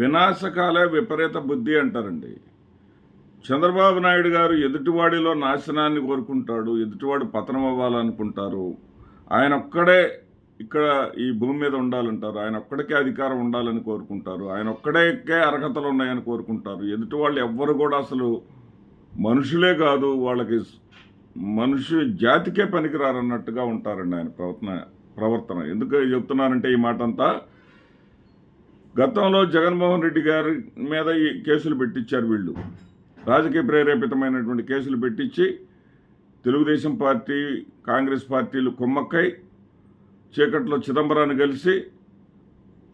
వినాశకాలే విపరీత బుద్ధి అంటారండి. చంద్రబాబు నాయుడు గారు ఎదుటివాడిలో నాశనాన్ని కోరుకుంటాడు ఎదుటివాడు పతనం అవ్వాలనుకుంటారు. ఆయన ఒక్కడే ఇక్కడ ఈ భూమి మీద ఉండాలంటారు. ఆయన ఒక్కడికే అధికారం ఉండాలని కోరుకుంటారు. ఆయన ఒక్కడేకే అర్హతలు ఉన్నాయని కోరుకుంటారు. ఎదుటి వాళ్ళు ఎవ్వరు కూడా అసలు మనుషులే కాదు వాళ్ళకి మనుషు జాతికే పనికిరారన్నట్టుగా ఉంటారండి ఆయన ప్రవర్తన ప్రవర్తన. ఎందుకు చెప్తున్నారంటే ఈ మాట అంతా గతంలో జగన్మోహన్ రెడ్డి గారి మీద ఈ కేసులు పెట్టించారు వీళ్ళు. రాజకీయ ప్రేరేపితమైనటువంటి కేసులు పెట్టించి తెలుగుదేశం పార్టీ కాంగ్రెస్ పార్టీలు కుమ్మక్కై చీకట్లో చిదంబరాన్ని కలిసి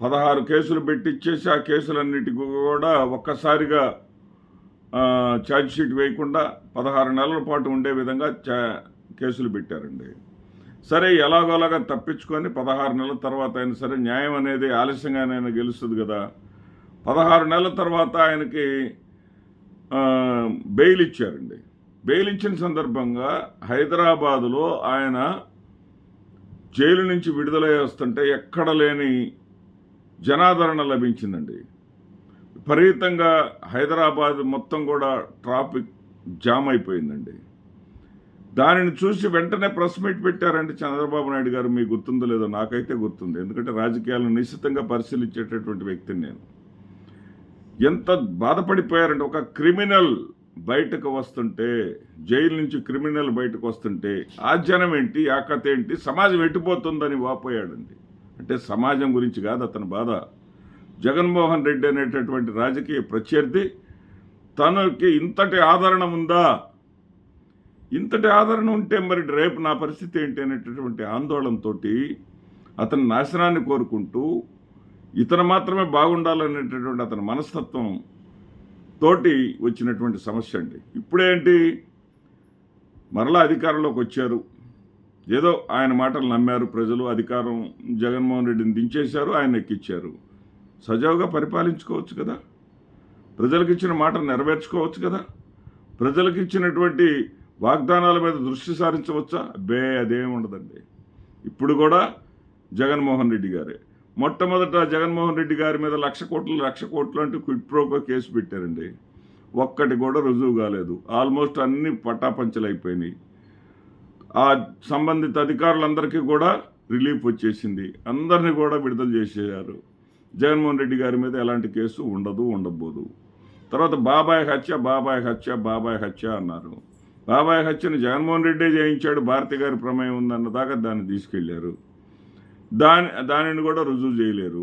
పదహారు కేసులు పెట్టించేసి ఆ కేసులన్నిటికీ కూడా ఒక్కసారిగా ఛార్జ్షీట్ ఛార్జ్ షీట్ వేయకుండా పదహారు నెలల పాటు ఉండే విధంగా చా కేసులు పెట్టారండి. సరే ఎలాగోలాగా తప్పించుకొని పదహారు నెలల తర్వాత అయినా సరే న్యాయం అనేది ఆలస్యంగానైనా గెలుస్తుంది కదా. పదహారు నెలల తర్వాత ఆయనకి బెయిల్ ఇచ్చారండి. బెయిల్ ఇచ్చిన సందర్భంగా హైదరాబాదులో ఆయన జైలు నుంచి విడుదలై వస్తుంటే ఎక్కడ లేని జనాదరణ లభించిందండి. విపరీతంగా హైదరాబాద్ మొత్తం కూడా ట్రాఫిక్ జామ్ అయిపోయిందండి. దానిని చూసి వెంటనే ప్రెస్ మీట్ పెట్టారంటే చంద్రబాబు నాయుడు గారు. మీకు గుర్తుందో లేదో నాకైతే గుర్తుంది. ఎందుకంటే రాజకీయాలను నిశ్చితంగా పరిశీలించేటటువంటి వ్యక్తిని నేను. ఎంత బాధపడిపోయారంటే ఒక క్రిమినల్ బయటకు వస్తుంటే జైలు నుంచి క్రిమినల్ బయటకు వస్తుంటే ఆ జనం ఏంటి ఆ కథ ఏంటి సమాజం ఎట్టిపోతుందని వాపోయాడండి. అంటే సమాజం గురించి కాదు అతని బాధ. జగన్మోహన్ రెడ్డి అనేటటువంటి రాజకీయ ప్రత్యర్థి తనకి ఇంతటి ఆదరణ ఉందా? ఇంతటి ఆదరణ ఉంటే మరి రేపు నా పరిస్థితి ఏంటి అనేటటువంటి ఆందోళనతో అతని నాశనాన్ని కోరుకుంటూ ఇతను మాత్రమే బాగుండాలనేటటువంటి అతని మనస్తత్వం తోటి వచ్చినటువంటి సమస్య అండి. ఇప్పుడేంటి మరలా అధికారంలోకి వచ్చారు. ఏదో ఆయన మాటలు నమ్మారు. ప్రజలు అధికారం జగన్మోహన్ రెడ్డిని దించేశారు. ఆయన ఎక్కిచ్చారు. సజావుగా పరిపాలించుకోవచ్చు కదా? ప్రజలకు ఇచ్చిన మాట నెరవేర్చుకోవచ్చు కదా? ప్రజలకు ఇచ్చినటువంటి వాగ్దానాల మీద దృష్టి సారించవచ్చా? బే అదేం ఉండదండి. ఇప్పుడు కూడా జగన్మోహన్ రెడ్డి గారే. మొట్టమొదట జగన్మోహన్ రెడ్డి గారి మీద లక్ష కోట్లు లక్ష కోట్లు అంటూ క్విట్ ప్రోకో కేసు పెట్టారండి. ఒక్కటి కూడా రుజువు కాలేదు. ఆల్మోస్ట్ అన్ని పటాపంచలు అయిపోయినాయి ఆ సంబంధిత అధికారులందరికీ కూడా రిలీఫ్ వచ్చేసింది. అందరినీ కూడా విడుదల చేసేయారు జగన్మోహన్ రెడ్డి గారి మీద ఎలాంటి కేసు ఉండదు ఉండబోదు తర్వాత బాబాయ్ హత్య బాబాయ్ హత్య బాబాయ్ హత్య అన్నారు. బాబాయ్ హత్యను జగన్మోహన్ రెడ్డే చేయించాడు భారతి గారి ప్రమేయం ఉందన్న దాకా దాన్ని తీసుకెళ్ళారు. దాని దానిని కూడా రుజువు చేయలేరు.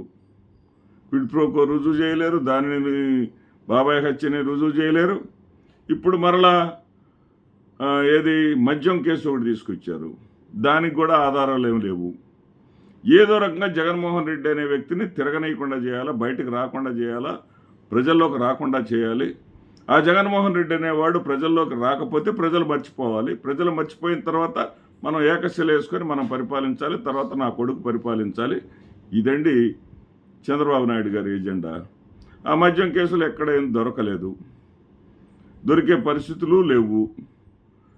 క్విడ్ ప్రోకో రుజువు చేయలేరు దానిని బాబాయ్ హత్యని రుజువు చేయలేరు. ఇప్పుడు మరలా ఏది మద్యం కేసు ఒకటి తీసుకొచ్చారు. దానికి కూడా ఆధారాలు ఏమి లేవు. ఏదో రకంగా జగన్మోహన్ రెడ్డి అనే వ్యక్తిని తిరగనీయకుండా చేయాలా బయటకు రాకుండా చేయాలా ప్రజల్లోకి రాకుండా చేయాలి ఆ జగన్మోహన్ రెడ్డి అనేవాడు ప్రజల్లోకి రాకపోతే ప్రజలు మర్చిపోవాలి. ప్రజలు మర్చిపోయిన తర్వాత మనం ఏకశిల వేసుకొని మనం పరిపాలించాలి. తర్వాత నా కొడుకు పరిపాలించాలి. ఇదండి చంద్రబాబు నాయుడు గారి ఎజెండా. ఆ మద్యం కేసులు ఎక్కడ ఏం దొరకలేదు. దొరికే పరిస్థితులు లేవు.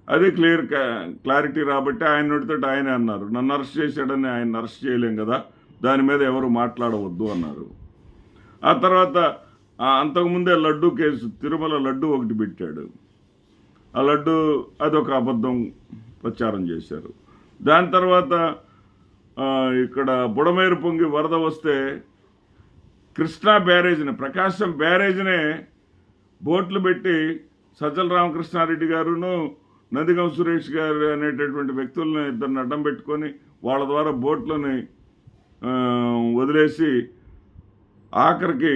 అదే క్లియర్ క్లారిటీ రాబట్టి ఆయన నోటితో ఆయనే అన్నారు. నన్ను అరెస్ట్ చేశాడని ఆయన అరెస్ట్ చేయలేం కదా. దాని మీద ఎవరు మాట్లాడవద్దు అన్నారు. ఆ తర్వాత అంతకుముందే లడ్డు కేసు తిరుమల లడ్డు ఒకటి పెట్టాడు. ఆ లడ్డు అదొక అబద్ధం ప్రచారం చేశారు. దాని తర్వాత ఇక్కడ బుడమేరు పొంగి వరద వస్తే కృష్ణా బ్యారేజ్ని ప్రకాశం బ్యారేజ్నే బోట్లు పెట్టి సజ్జల రామకృష్ణారెడ్డి గారును నందిగం సురేష్ గారు అనేటటువంటి వ్యక్తులను ఇద్దరిని అడ్డం పెట్టుకొని వాళ్ళ ద్వారా బోట్లని వదిలేసి ఆఖరికి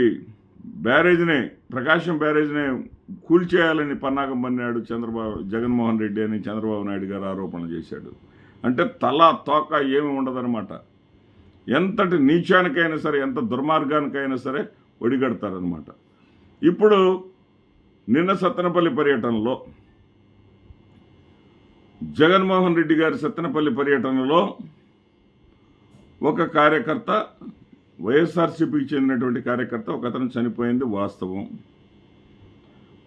బ్యారేజ్ని ప్రకాశం బ్యారేజ్ని కూల్చేయాలని పన్నాగం పన్నాడు చంద్రబాబు జగన్మోహన్ రెడ్డి అని చంద్రబాబు నాయుడు గారు ఆరోపణ చేశాడు. అంటే తల తోక ఏమి ఉండదనమాట ఎంతటి నీచానికైనా సరే ఎంత దుర్మార్గానికైనా సరే ఒడిగడతారనమాట ఇప్పుడు నిన్న సత్తెనపల్లి పర్యటనలో జగన్మోహన్ రెడ్డి గారి సత్తెనపల్లి పర్యటనలో ఒక కార్యకర్త వైఎస్ఆర్సీపీకి చెందినటువంటి కార్యకర్త ఒక అతను చనిపోయింది వాస్తవం.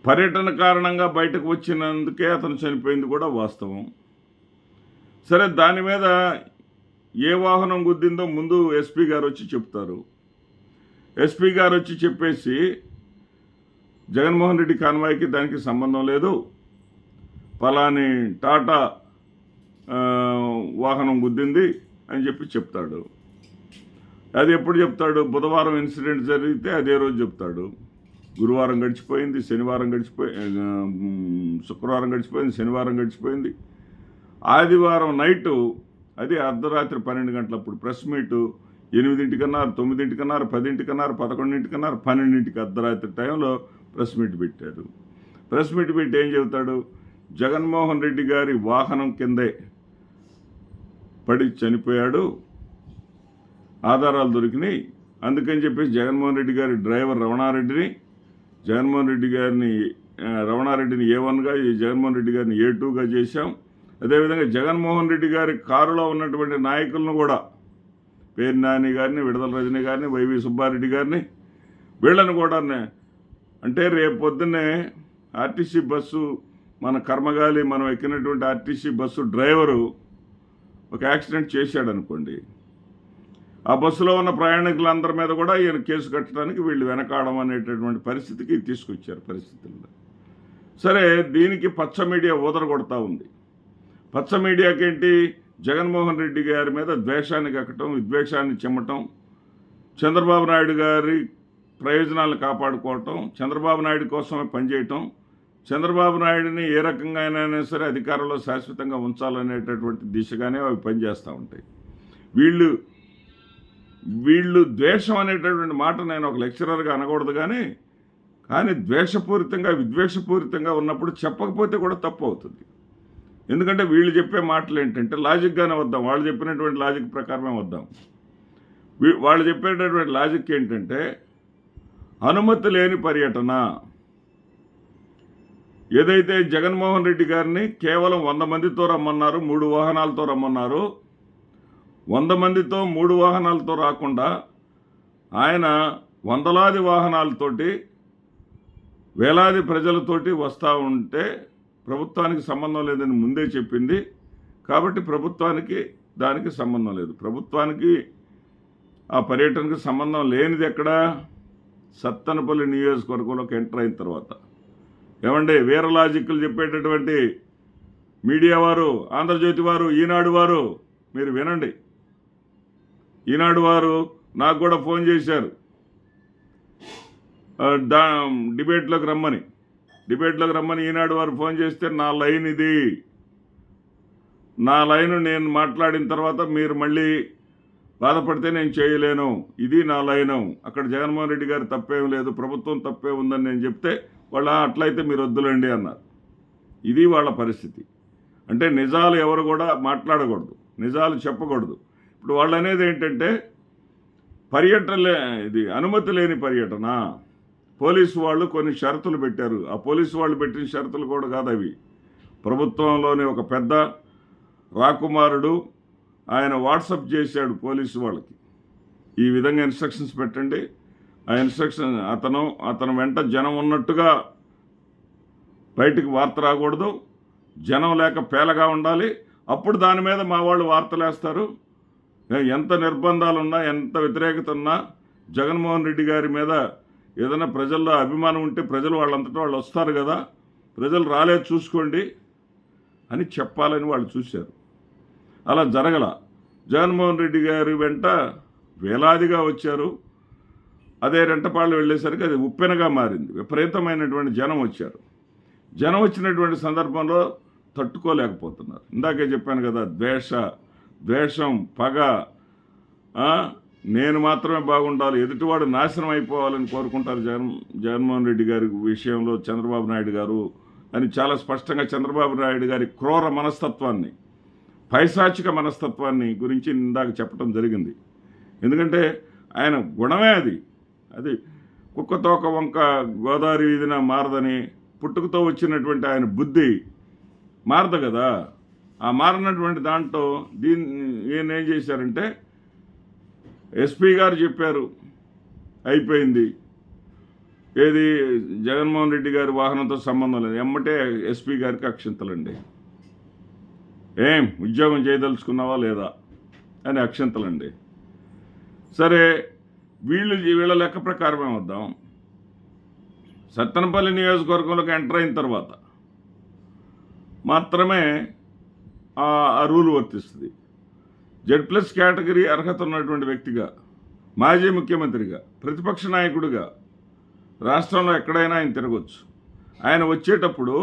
పర్యటన కారణంగా బయటకు వచ్చినందుకే అతను చనిపోయింది కూడా వాస్తవం. సరే దాని మీద ఏ వాహనం గుద్దిందో ముందు ఎస్పీ గారు వచ్చి చెప్తారు. ఎస్పీ గారు వచ్చి చెప్పేసి జగన్మోహన్ రెడ్డి కాన్వాయ్కి దానికి సంబంధం లేదు. పలాని టాటా వాహనం గుద్దింది అని చెప్పి చెప్తాడు. అది ఎప్పుడు చెప్తాడు? బుధవారం ఇన్సిడెంట్ జరిగితే అదే రోజు చెప్తాడు. గురువారం గడిచిపోయింది శనివారం గడిచిపోయి శుక్రవారం గడిచిపోయింది శనివారం గడిచిపోయింది. ఆదివారం నైటు అది అర్ధరాత్రి పన్నెండు గంటలప్పుడు ప్రెస్ మీటు ఎనిమిదింటికన్నారు తొమ్మిదింటికన్నారు పదింటికన్నారు పదకొండింటికన్నారు పన్నెండింటికి అర్ధరాత్రి టైంలో ప్రెస్ మీట్ పెట్టారు. ప్రెస్ మీట్ పెట్టి ఏం చెబుతాడు? జగన్మోహన్ రెడ్డి గారి వాహనం కిందే పడి చనిపోయాడు. ఆధారాలు దొరికినాయి. అందుకని చెప్పేసి జగన్మోహన్ రెడ్డి గారి డ్రైవర్ రమణారెడ్డిని జగన్మోహన్ రెడ్డి గారిని రమణారెడ్డిని ఏ వన్గా ఈ జగన్మోహన్ రెడ్డి గారిని ఏ టూగా చేశాం. అదేవిధంగా జగన్మోహన్ రెడ్డి గారి కారులో ఉన్నటువంటి నాయకులను కూడా పేరు నాని గారిని విడదల రజని గారిని వైవి సుబ్బారెడ్డి గారిని వీళ్ళని కూడా అంటే రేపు పొద్దున్నే ఆర్టీసీ బస్సు మన కర్మగాలి మనం ఎక్కినటువంటి ఆర్టీసీ బస్సు డ్రైవరు ఒక యాక్సిడెంట్ చేశాడు అనుకోండి ఆ బస్సులో ఉన్న ప్రయాణికులందరి మీద కూడా ఈయన కేసు కట్టడానికి వీళ్ళు వెనకాడడం అనేటటువంటి పరిస్థితికి తీసుకొచ్చారు పరిస్థితుల్లో. సరే దీనికి పచ్చ మీడియా ఊదరగొడతా ఉంది. పచ్చ మీడియాకేంటి? జగన్మోహన్ రెడ్డి గారి మీద ద్వేషాన్ని కక్కటం విద్వేషాన్ని చిమ్మటం చంద్రబాబు నాయుడు గారి ప్రయోజనాలను కాపాడుకోవటం చంద్రబాబు నాయుడు కోసమే పనిచేయటం చంద్రబాబు నాయుడిని ఏ రకంగా అయినా సరే అధికారంలో శాశ్వతంగా ఉంచాలనేటటువంటి దిశగానే అవి పనిచేస్తూ ఉంటాయి. వీళ్ళు వీళ్ళు ద్వేషం అనేటటువంటి మాట నేను ఒక లెక్చరర్గా అనకూడదు కానీ కానీ ద్వేషపూరితంగా విద్వేషపూరితంగా ఉన్నప్పుడు చెప్పకపోతే కూడా తప్పు అవుతుంది. ఎందుకంటే వీళ్ళు చెప్పే మాటలు ఏంటంటే లాజిక్గానే వద్దాం వాళ్ళు చెప్పినటువంటి లాజిక్ ప్రకారమే వద్దాం. వీ- వాళ్ళు చెప్పేటటువంటి లాజిక్ ఏంటంటే అనుమతి లేని పర్యటన. ఏదైతే జగన్మోహన్ రెడ్డి గారిని కేవలం వంద మందితో రమ్మన్నారు మూడు వాహనాలతో రమ్మన్నారు వంద మందితో మూడు వాహనాలతో రాకుండా ఆయన వందలాది వాహనాలతోటి వేలాది ప్రజలతోటి వస్తూ ఉంటే ప్రభుత్వానికి సంబంధం లేదని ముందే చెప్పింది. కాబట్టి ప్రభుత్వానికి దానికి సంబంధం లేదు. ప్రభుత్వానికి ఆ పర్యటనకు సంబంధం లేనిది ఎక్కడ? సత్తనపల్లి నియోజకవర్గంలోకి ఎంటర్ అయిన తర్వాత. ఏమండి వీర లాజిక్లు చెప్పేటటువంటి మీడియా వారు ఆంధ్రజ్యోతి వారు ఈనాడు వారు మీరు వినండి. ఈనాడు వారు నాకు కూడా ఫోన్ చేశారు. దా డిబేట్లోకి రమ్మని. డిబేట్లోకి రమ్మని ఈనాడు వారు ఫోన్ చేస్తే నా లైన్ ఇది. నా లైన్ నేను మాట్లాడిన తర్వాత మీరు మళ్ళీ బాధపడితే నేను చేయలేను. ఇది నా లైను. అక్కడ జగన్మోహన్ రెడ్డి గారు తప్పేం లేదు. ప్రభుత్వం తప్పే ఉందని నేను చెప్తే వాళ్ళు అట్లయితే మీరు వద్దులండి అన్నారు. ఇది వాళ్ళ పరిస్థితి. అంటే నిజాలు ఎవరు కూడా మాట్లాడకూడదు. నిజాలు చెప్పకూడదు. ఇప్పుడు వాళ్ళు అనేది ఏంటంటే పర్యటన లే- ఇది అనుమతి లేని పర్యటన. పోలీసు వాళ్ళు కొన్ని షరతులు పెట్టారు. ఆ పోలీసు వాళ్ళు పెట్టిన షరతులు కూడా కాదు అవి. ప్రభుత్వంలోని ఒక పెద్ద రాకుమారుడు ఆయన వాట్సప్ చేశాడు పోలీసు వాళ్ళకి. ఈ విధంగా ఇన్స్ట్రక్షన్స్ పెట్టండి. ఆ ఇన్స్ట్రక్షన్ అతను అతను వెంట జనం ఉన్నట్టుగా బయటికి వార్త రాకూడదు. జనం లేక పేలగా ఉండాలి. అప్పుడు దాని మీద మా వాళ్ళు వార్తలు వేస్తారు ఎంత నిర్బంధాలున్నా ఎంత వ్యతిరేకత ఉన్నా జగన్మోహన్ రెడ్డి గారి మీద ఏదైనా ప్రజల్లో అభిమానం ఉంటే ప్రజలు వాళ్ళంతటా వాళ్ళు వస్తారు కదా. ప్రజలు రాలేదు చూసుకోండి అని చెప్పాలని వాళ్ళు చూశారు. అలా జరగల. జగన్మోహన్ రెడ్డి గారి వెంట వేలాదిగా వచ్చారు. అదే రెంటపాళ్ళు వెళ్ళేసరికి అది ఉప్పెనగా మారింది. విపరీతమైనటువంటి జనం వచ్చారు. జనం వచ్చినటువంటి సందర్భంలో తట్టుకోలేకపోతున్నారు. ఇందాకే చెప్పాను కదా ద్వేష ద్వేషం పగ నేను మాత్రమే బాగుండాలి. ఎదుటివాడు నాశనం అయిపోవాలని కోరుకుంటారు జగన్ జగన్మోహన్ రెడ్డి గారి విషయంలో చంద్రబాబు నాయుడు గారు అని చాలా స్పష్టంగా చంద్రబాబు నాయుడు గారి క్రూర మనస్తత్వాన్ని పైశాచిక మనస్తత్వాన్ని గురించి ఇందాక చెప్పడం జరిగింది. ఎందుకంటే ఆయన గుణమే అది. అది కుక్కతోక వంక గోదావరి వీధిన మారదని పుట్టుకతో వచ్చినటువంటి ఆయన బుద్ధి మారదు కదా. ఆ మారినటువంటి దాంట్లో దీన్ని ఈయన ఏం చేశారంటే ఎస్పీ గారు చెప్పారు అయిపోయింది. ఏది జగన్మోహన్ రెడ్డి గారి వాహనంతో సంబంధం లేదు. ఎమ్మటే ఎస్పీ గారికి అక్షింతలండి. ఏం ఉద్యోగం చేయదలుచుకున్నావా లేదా అని అక్షింతలండి. సరే వీళ్ళు వీళ్ళ లెక్క ప్రకారమే వద్దాం. సత్తెనపల్లి నియోజకవర్గంలోకి ఎంటర్ అయిన తర్వాత మాత్రమే ఆ రూల్ వర్తిస్తుంది. జెడ్ ప్లస్ కేటగిరీ అర్హత ఉన్నటువంటి వ్యక్తిగా మాజీ ముఖ్యమంత్రిగా ప్రతిపక్ష నాయకుడిగా రాష్ట్రంలో ఎక్కడైనా ఆయన తిరగచ్చు. ఆయన వచ్చేటప్పుడు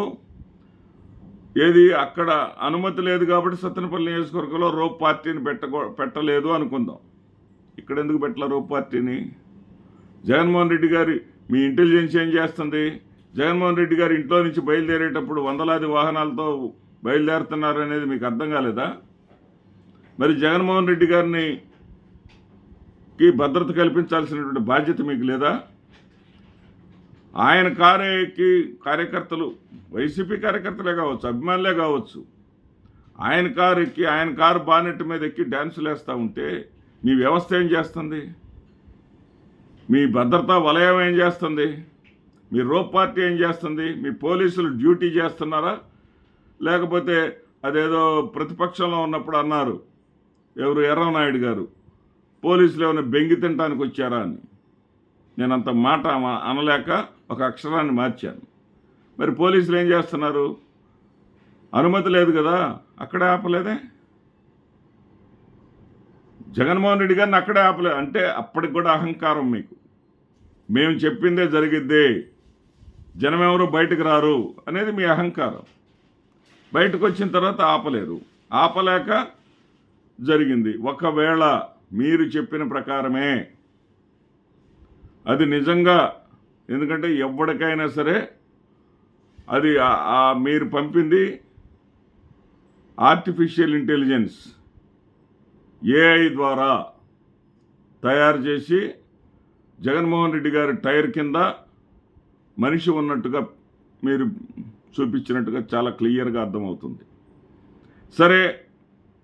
ఏది అక్కడ అనుమతి లేదు కాబట్టి సత్తెనపల్లి నియోజకవర్గంలో రోప్ పార్టీని పెట్టకో పెట్టలేదు అనుకుందాం. ఇక్కడ ఎందుకు పెట్టలే రోప్ పార్టీని? జగన్మోహన్ రెడ్డి గారి మీ ఇంటెలిజెన్స్ ఏం చేస్తుంది? జగన్మోహన్ రెడ్డి గారి ఇంట్లో నుంచి బయలుదేరేటప్పుడు వందలాది వాహనాలతో బయలుదేరుతున్నారు అనేది మీకు అర్థం కాలేదా? మరి జగన్మోహన్ రెడ్డి గారిని కి భద్రత కల్పించాల్సినటువంటి బాధ్యత మీకు లేదా? ఆయన కారు ఎక్కి కార్యకర్తలు వైసీపీ కార్యకర్తలే కావచ్చు అభిమానులే కావచ్చు ఆయన కారు ఎక్కి ఆయన కారు బానెట్ మీద ఎక్కి డ్యాన్సులు వేస్తూ ఉంటే మీ వ్యవస్థ ఏం చేస్తుంది? మీ భద్రతా వలయం ఏం చేస్తుంది? మీ రోప్ పార్టీ ఏం చేస్తుంది? మీ పోలీసులు డ్యూటీ చేస్తున్నారా? లేకపోతే అదేదో ప్రతిపక్షంలో ఉన్నప్పుడు అన్నారు. ఎవరు? ఎర్రనాయుడు గారు. పోలీసులు ఏమైనా బెంగి తినడానికి వచ్చారా అని. నేను అంత మాట అనలేక ఒక అక్షరాన్ని మార్చాను. మరి పోలీసులు ఏం చేస్తున్నారు? అనుమతి లేదు కదా అక్కడే ఆపలేదే? జగన్మోహన్ రెడ్డి గారిని అక్కడే ఆపలేదు అంటే అప్పటికి కూడా అహంకారం మీకు. మేము చెప్పిందే జరిగిద్దే. జనం బయటకు రారు అనేది మీ అహంకారం. బయటకు వచ్చిన తర్వాత ఆపలేరు ఆపలేక జరిగింది. ఒకవేళ మీరు చెప్పిన ప్రకారమే అది నిజంగా ఎందుకంటే ఎవరికైనా సరే అది మీరు పంపింది ఆర్టిఫిషియల్ ఇంటెలిజెన్స్ ఏఐ ద్వారా తయారు చేసి జగన్మోహన్ రెడ్డి గారి టైర్ కింద మనిషి ఉన్నట్టుగా మీరు చూపించినట్టుగా చాలా క్లియర్గా అర్థమవుతుంది. సరే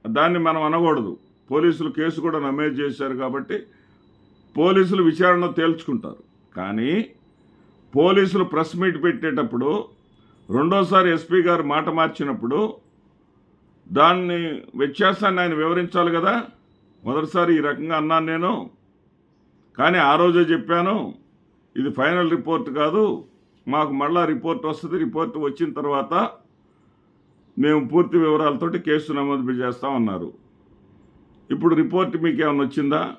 దాన్ని మనం అనకూడదు. పోలీసులు కేసు కూడా నమోదు చేశారు కాబట్టి పోలీసులు విచారణ తేల్చుకుంటారు. కానీ పోలీసులు ప్రెస్ మీట్ పెట్టేటప్పుడు రెండోసారి ఎస్పీ గారు మాట మార్చినప్పుడు దాన్ని వ్యత్యాసాన్ని ఆయన వివరించాలి కదా? మొదటిసారి ఈ రకంగా అన్నాను నేను. కానీ ఆ రోజే చెప్పాను ఇది ఫైనల్ రిపోర్ట్ కాదు. మాకు మళ్ళా రిపోర్ట్ వస్తుంది. రిపోర్ట్ వచ్చిన తర్వాత మేము పూర్తి వివరాలతోటి కేసు నమోదు చేస్తామన్నారు ఇప్పుడు రిపోర్ట్ మీకు ఏమైనా వచ్చిందా?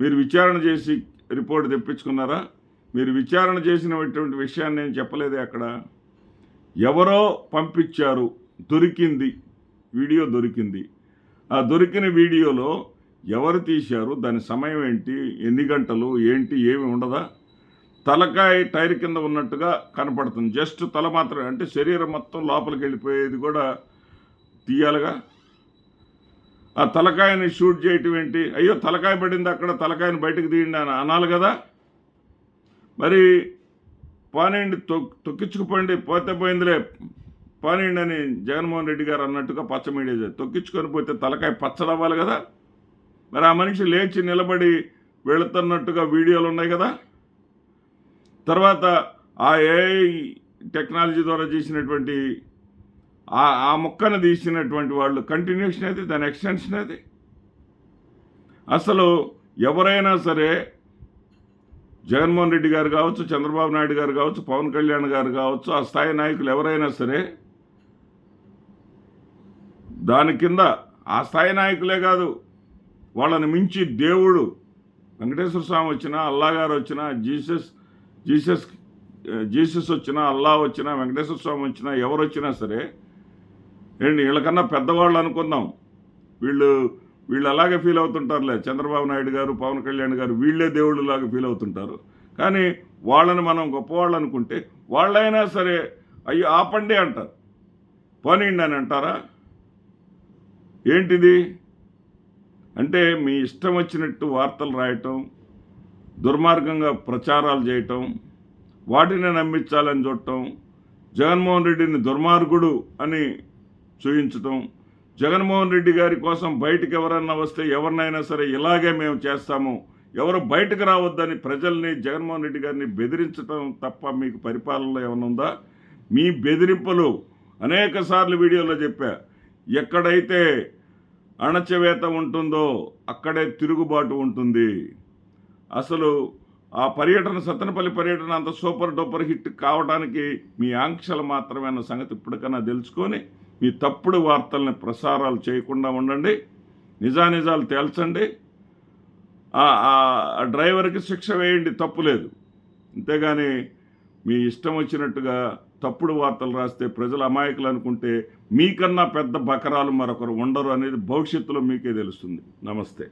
మీరు విచారణ చేసి రిపోర్ట్ తెప్పించుకున్నారా? మీరు విచారణ చేసినటువంటి విషయాన్ని నేను చెప్పలేదే అక్కడ. ఎవరో పంపించారు. దొరికింది. వీడియో దొరికింది. ఆ దొరికిన వీడియోలో ఎవరు తీశారు? దాని సమయం ఏంటి? ఎన్ని గంటలు? ఏంటి? ఏమి ఉండదా? తలకాయ టైర్ కింద ఉన్నట్టుగా కనపడుతుంది. జస్ట్ తల మాత్రమే అంటే శరీరం మొత్తం లోపలికి వెళ్ళిపోయేది కూడా తీయాలిగా. ఆ తలకాయని షూట్ చేయటం ఏంటి? అయ్యో తలకాయ పడింది అక్కడ తలకాయని బయటకు తీయండి అని అనాలి కదా. మరి పానీయండి తొ తొక్కించుకుపోండి పోతే పోయిందిలే. పానేయండి అని జగన్మోహన్ రెడ్డి గారు అన్నట్టుగా పచ్చ మీడియా తొక్కించుకొని పోతే తలకాయ పచ్చడవ్వాలి కదా. మరి ఆ మనిషి లేచి నిలబడి వెళుతున్నట్టుగా వీడియోలు ఉన్నాయి కదా. తర్వాత ఆ ఏఐ టెక్నాలజీ ద్వారా చేసినటువంటి ఆ ఆ మొక్కను తీసినటువంటి వాళ్ళు కంటిన్యూషన్ అయితే దాని ఎక్స్టెన్షన్ అది అసలు ఎవరైనా సరే జగన్మోహన్ రెడ్డి గారు కావచ్చు చంద్రబాబు నాయుడు గారు కావచ్చు పవన్ కళ్యాణ్ గారు కావచ్చు ఆ స్థాయి నాయకులు ఎవరైనా సరే దాని కింద ఆ స్థాయి నాయకులే కాదు వాళ్ళని మించి దేవుడు. వెంకటేశ్వర స్వామి వచ్చినా అల్లాగారు వచ్చినా జీసస్ జీసస్ జీసస్ వచ్చినా అల్లా వచ్చినా వెంకటేశ్వర స్వామి వచ్చినా ఎవరు వచ్చినా సరే ఏంటి వీళ్ళకన్నా పెద్దవాళ్ళు అనుకుందాం. వీళ్ళు వీళ్ళు అలాగే ఫీల్ అవుతుంటారులే. చంద్రబాబు నాయుడు గారు పవన్ కళ్యాణ్ గారు వీళ్ళే దేవుళ్ళు లాగా ఫీల్ అవుతుంటారు. కానీ వాళ్ళని మనం గొప్పవాళ్ళు అనుకుంటే వాళ్ళైనా సరే అయ్యో ఆపండి అంటారు. పోనీండి అని అంటారా? ఏంటిది? అంటే మీ ఇష్టం వచ్చినట్టు వార్తలు రాయటం దుర్మార్గంగా ప్రచారాలు చేయటం వాటిని నమ్మించాలని చూడటం జగన్మోహన్ రెడ్డిని దుర్మార్గుడు అని చూయించటం జగన్మోహన్ రెడ్డి గారి కోసం బయటకు ఎవరన్నా వస్తే ఎవరినైనా సరే ఇలాగే మేము చేస్తాము ఎవరు బయటకు రావద్దని ప్రజల్ని జగన్మోహన్ రెడ్డి గారిని బెదిరించడం తప్ప మీకు పరిపాలనలో ఏమైనా ఉందా? మీ బెదిరింపులు అనేక సార్లు వీడియోలో చెప్పా. ఎక్కడైతే అణచవేత ఉంటుందో అక్కడే తిరుగుబాటు ఉంటుంది. అసలు ఆ పర్యటన సత్తెనపల్లి పర్యటన అంత సూపర్ డూపర్ హిట్ కావడానికి మీ ఆంక్షలు మాత్రమే అన్న సంగతి ఇప్పటికన్నా తెలుసుకొని మీ తప్పుడు వార్తల్ని ప్రసారాలు చేయకుండా ఉండండి. నిజానిజాలు తేల్చండి. ఆ- ఆ డ్రైవర్కి శిక్ష వేయండి తప్పులేదు అంతేగాని మీ ఇష్టం వచ్చినట్టుగా తప్పుడు వార్తలు రాస్తే ప్రజలు అమాయకులు అనుకుంటే మీకన్నా పెద్ద బకరాలు మరొకరు ఉండరు అనేది భవిష్యత్తులో మీకే తెలుస్తుంది. నమస్తే.